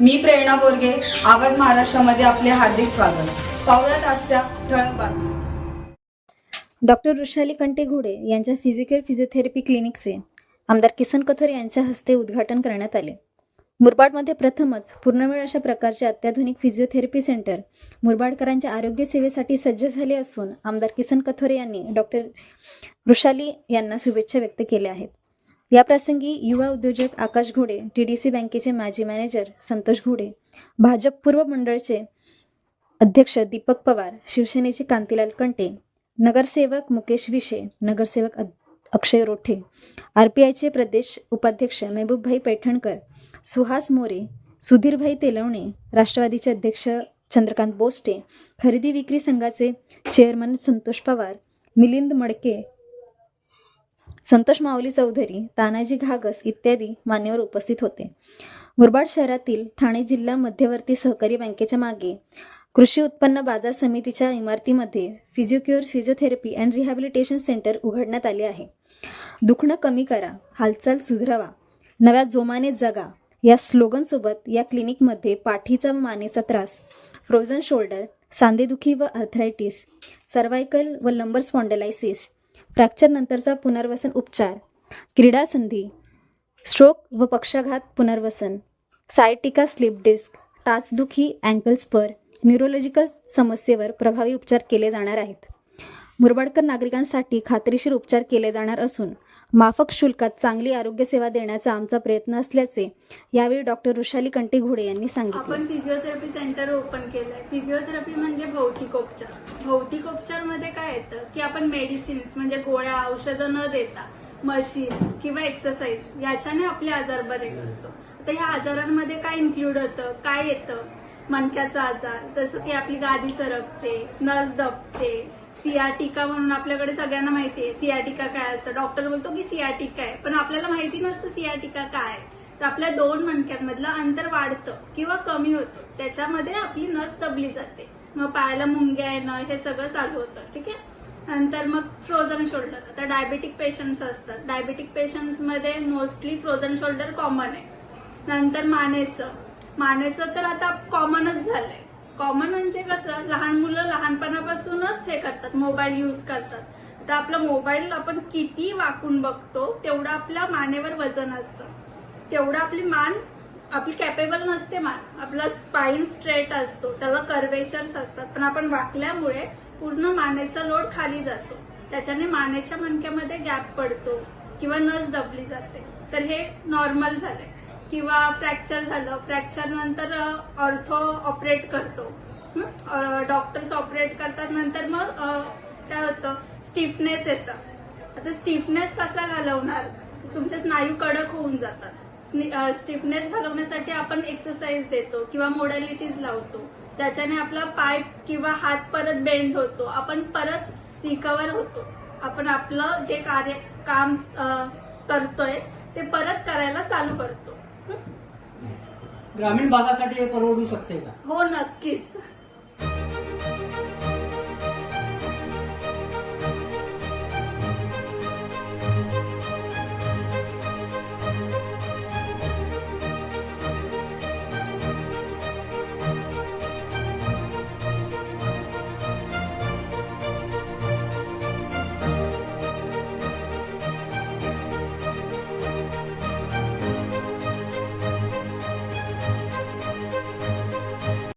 मी प्रेरणा बोरगे आवाज महाराष्ट्रामध्ये आपले हार्दिक स्वागत. पाहुयात आजच्या ठळक बातम्या. डॉक्टर वृषाली कंटे घोडे यांच्या फिजिकल फिजिओथेरपी क्लिनिकचे आमदार किसन कथोर यांच्या हस्ते उद्घाटन करण्यात आले. मुरबाडमध्ये प्रथमच पूर्णवेळ अशा प्रकारचे अत्याधुनिक फिजिओथेरपी सेंटर मुरबाडकरांच्या आरोग्य सेवेसाठी सज्ज झाले असून आमदार किसन कथोरे यांनी डॉक्टर वृषाली यांना शुभेच्छा व्यक्त केल्या आहेत. याप्रसंगी युवा उद्योजक आकाश घोडे टी डी सी बँकेचे माजी मॅनेजर संतोष घोडे भाजप पूर्व मंडळचे अध्यक्ष दीपक पवार शिवसेनेचे कांतीलाल कंटे नगरसेवक मुकेश विशे नगरसेवक अक्षय रोठे आर पी आयचे प्रदेश उपाध्यक्ष महबूबभाई पैठणकर सुहास मोरे सुधीरभाई तेलवणे राष्ट्रवादीचे अध्यक्ष चंद्रकांत बोस्टे खरेदी विक्री संघाचे चेअरमन संतोष पवार मिलिंद मडके संतोष माऊली चौधरी तानाजी घागस इत्यादी मान्यवर उपस्थित होते. मुरबाड शहरातील ठाणे जिल्हा मध्यवर्ती सहकारी बँकेच्या मागे कृषी उत्पन्न बाजार समितीच्या इमारतीमध्ये Physiocure physiotherapy and rehabilitation centre उघडण्यात आले आहे. दुखणं कमी करा हालचाल सुधरावा नव्या जोमाने जगा या स्लोगनसोबत या क्लिनिकमध्ये पाठीचा व मानेचा त्रास फ्रोझन शोल्डर सांधेदुखी व आर्थरायटिस सर्वायकल व लंबर स्पॉन्डलायसिस फ्रॅक्चरनंतरचा पुनर्वसन उपचार. क्रीडा संधी. स्ट्रोक व पक्षाघात पुनर्वसन. Sciatica slip disc. टाचदुखी ankle spur neurological समस्येवर प्रभावी उपचार केले जाणार आहेत. मुरबाडकर नागरिकांसाठी खात्रीशीर उपचार केले जाणार असून माफक शुल्कात चांगली आरोग्य सेवा देण्याचा आमचा प्रयत्न असल्याचे यावेळी डॉक्टर वृषाली कंटे घोडे यांनी सांगितले. आपण फिजिओथेरपी सेंटर ओपन केलंय. फिजिओथेरपी म्हणजे भौतिक उपचार. भौतिक उपचारमध्ये काय येतं की आपण मेडिसिन्स म्हणजे गोळ्या औषधं न देता मशीन किंवा एक्सरसाइज याच्याने आपले आजार बरे करतो. तर ह्या आजारांमध्ये काय इन्क्लूड होतं? काय येतं? मणक्याचा आजार जसं की आपली गादी सरकते नस दबते सियाटिका म्हणून आपल्याकडे सगळ्यांना माहिती आहे. सियाटिका काय असतं? डॉक्टर बोलतो की सियाटिका आहे. पण आपल्याला माहिती नसतं सियाटिका काय आहे. तर आपल्या दोन मणक्यांमधलं अंतर वाढतं किंवा कमी होतं. त्याच्यामध्ये आपली नस दबली जाते. मग पायाला मुंग्या येणं हे सगळं चालू होतं. ठीक आहे? नंतर मग फ्रोझन शोल्डर आता डायबेटिक पेशंट्स असतात. डायबेटिक पेशंट्समध्ये मोस्टली फ्रोझन शोल्डर कॉमन आहे. नंतर मानेचं. मानेचं तर आता कॉमनच कॉमन म्हणजे कसं लहान मुलं लहानपणापासूनच हे करतात मोबाईल यूज करतात. तर आपला मोबाईल आपण किती वाकून बघतो तेवढं आपल्या मानेवर वजन असतं. तेवढं आपली मान आपली कॅपेबल नसते मान. आपला स्पाईन स्ट्रेट असतो त्याला कर्वेचर्स असतात. पण आपण वाकल्यामुळे पूर्ण मानेचा लोड खाली जातो. त्याच्याने मानेच्या मणक्यामध्ये गॅप पडतो किंवा नस दबली जाते. तर हे नॉर्मल झालंय. किंवा फ्रॅक्चर झालं. फ्रॅक्चर नंतर ऑर्थो ऑपरेट करतो. डॉक्टर्स ऑपरेट करतात नंतर मग काय होतं? स्टिफनेस येतं. आता स्टिफनेस कसा घालवणार? तुमचे स्नायू कडक होऊन जातात. स्टिफनेस घालवण्यासाठी आपण एक्सरसाइज देतो किंवा मोडॅलिटीज लावतो. ज्याच्याने आपला पाय किंवा हात परत बेंड होतो. आपण परत रिकवर होतो. आपण आपलं जे कार्य काम करतोय ते परत करायला चालू करतो. ग्रामीण भागासाठी हे परवडू शकते का? हो नक्कीच.